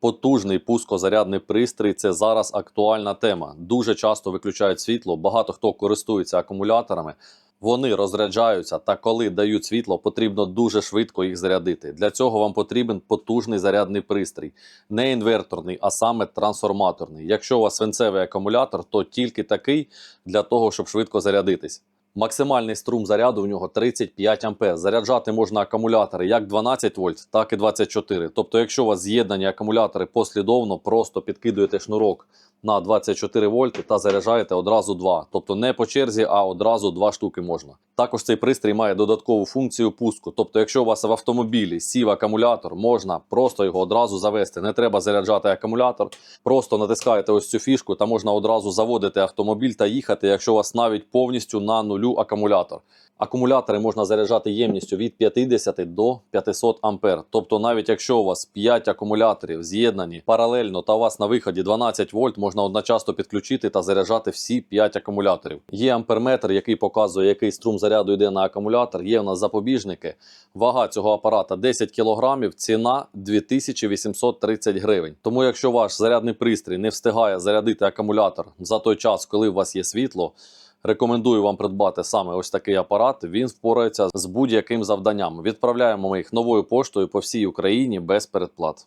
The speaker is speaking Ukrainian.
Потужний пускозарядний пристрій це зараз актуальна тема. Дуже часто виключають світло. Багато хто користується акумуляторами. Вони розряджаються, та коли дають світло, потрібно дуже швидко їх зарядити. Для цього вам потрібен потужний зарядний пристрій, не інверторний, а саме трансформаторний. Якщо у вас свинцевий акумулятор, то тільки такий для того, щоб швидко зарядитись. Максимальний струм заряду в нього 35 А. Заряджати можна акумулятори як 12 вольт, так і 24. Тобто, якщо у вас з'єднані акумулятори послідовно, просто підкидуєте шнурок на 24 вольти та заряджаєте одразу два. Тобто не по черзі, а одразу два штуки можна. Також цей пристрій має додаткову функцію пуску. Тобто, якщо у вас в автомобілі сів акумулятор, можна просто його одразу завести. Не треба заряджати акумулятор. Просто натискаєте ось цю фішку та можна одразу заводити автомобіль та їхати, якщо у вас навіть повністю на нулю акумулятор. Акумулятори можна заряджати ємністю від 50 до 500 ампер. Тобто, навіть якщо у вас 5 акумуляторів з'єднані паралельно та у вас на виході 12 вольт, можна одночасно підключити та заряджати всі 5 акумуляторів. Є амперметр, який показує, який струм заряду йде на акумулятор. Є у нас запобіжники. Вага цього апарата 10 кг, ціна 2830 гривень. Тому, якщо ваш зарядний пристрій не встигає зарядити акумулятор за той час, коли у вас є світло. Рекомендую вам придбати саме ось такий апарат. Він впорається з будь-яким завданням. Відправляємо ми їх новою поштою по всій Україні без передплат.